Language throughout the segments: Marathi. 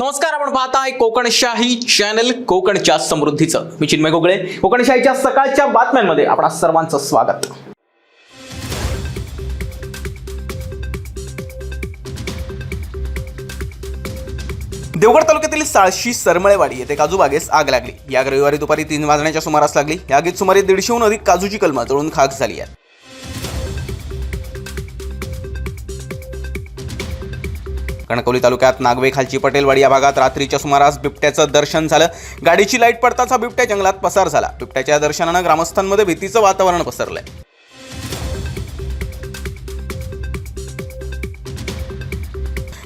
नमस्कार आपण पाहताय कोकणशाही चॅनल कोकणच्या समृद्धीचं. मी चिन्मय गोगळे. कोकणशाहीच्या सकाळच्या बातम्यांमध्ये आपणा सर्वांचं स्वागत. देवगड तालुक्यातील साळशी सरमळेवाडी येथे काजू बागेस आग लागली. या रविवारी दुपारी तीन वाजण्याच्या सुमारास लागली. या आगीत सुमारे दीडशेहून अधिक काजूची कलमा जळून खाक झाली आहे कणकवली तालुक्यात नागवे खालची पटेलवाडी या भागात रात्रीच्या सुमारास बिबट्याचं दर्शन झालं. गाडीची लाइट पडताच हा बिबट्या जंगलात पसार झाला. बिबट्याच्या दर्शनानं ग्रामस्थांमध्ये भीतीचं वातावरण पसरलंय.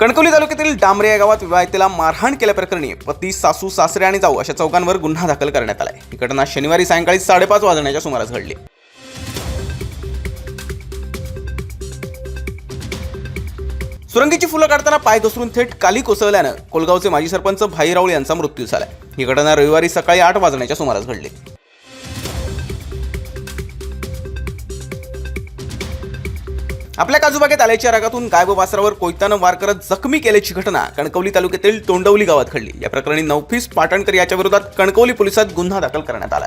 कणकवली तालुक्यातील डांबरे या गावात विवाहितेला मारहाण केल्याप्रकरणी पती सासू सासरे आणि जाऊ अशा चौकांवर गुन्हा दाखल करण्यात आलाय. ही घटना शनिवारी सायंकाळी साडेपाच वाजण्याच्या सुमारास घडली. सुरंगीची फुलं काढताना पाय घसरून थेट काली कोसळल्यानं कोलगावचे माजी सरपंच भाई राऊळ यांचा मृत्यू झाला ही घटना रविवारी सकाळी आठ वाजण्याच्या सुमारास घडली. आपल्या काजूबागेत आल्याच्या रागातून गायब वासरावर कोयतानं वार करत जखमी केल्याची घटना कणकवली तालुक्यातील तोंडवली गावात घडली. या प्रकरणी नवफीस पाटणकर याच्या विरोधात कणकवली पोलिसात गुन्हा दाखल करण्यात आला